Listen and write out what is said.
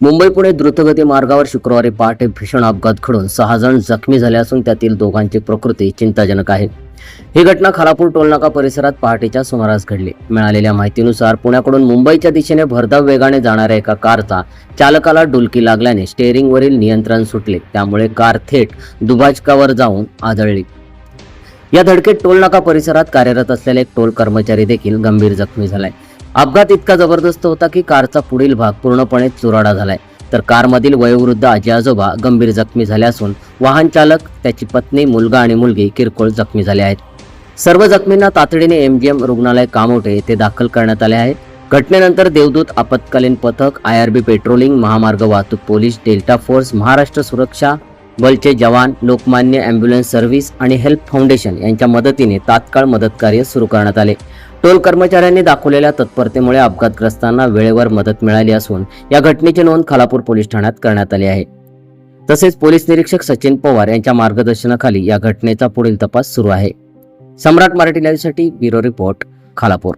मुंबई पुणे द्रुतगती मार्गावर शुक्रवारी पहाटे भीषण अपघात घडून सहा जण जखमी झाले असून त्यातील दोघांची प्रकृती चिंताजनक आहे. ही घटना खालापूर टोलनाका परिसरात पहाटेच्या सुमारास घडली. मिळालेल्या माहितीनुसार पुण्याकडून मुंबईच्या दिशेने भरधाव वेगाने जाणाऱ्या एका कारचा चालकाला डुलकी लागल्याने स्टेअरिंगवरील नियंत्रण सुटले. त्यामुळे कार थेट दुभाजकावर जाऊन आदळली. या धडकेत टोलनाका परिसरात कार्यरत असलेले एक टोल कर्मचारी देखील गंभीर जखमी झालाय. अपघात इतका जबरदस्त होता की कारचा पुढील भाग पूर्णपणे चुराडा झालाय. तर कारमधील वयोवृद्ध आजी आजोबा गंभीर जखमी झाले असून वाहन चालक त्याची पत्नी मुलगा आणि मुलगी किरकोळ जखमी झाले आहेत. सर्व जखमींना तातडीने एमजीएम रुग्णालय कामोटे येथे दाखल करण्यात आले आहे. घटनेनंतर देवदूत आपत्कालीन पथक आयआरबी पेट्रोलिंग महामार्ग वाहतूक पोलीस डेल्टा फोर्स महाराष्ट्र सुरक्षा बलचे जवान लोकमान्य अँब्युलन्स सर्व्हिस आणि हेल्प फाउंडेशन यांच्या मदतीने तात्काळ मदतकार्य सुरू करण्यात आले. टोल कर्मचाऱ्यांनी दाखवलेल्या तत्परतेमुळे अपघातग्रस्तांना वेळेवर मदत मिळाली असून या घटनेची नोंद खालापूर पोलीस ठाण्यात करण्यात आली आहे. तसेच पोलीस निरीक्षक सचिन पवार यांच्या मार्गदर्शनाखाली या घटनेचा पुढील तपास सुरू आहे. सम्राट मराठी लाईव्हसाठी ब्युरो रिपोर्ट खालापूर.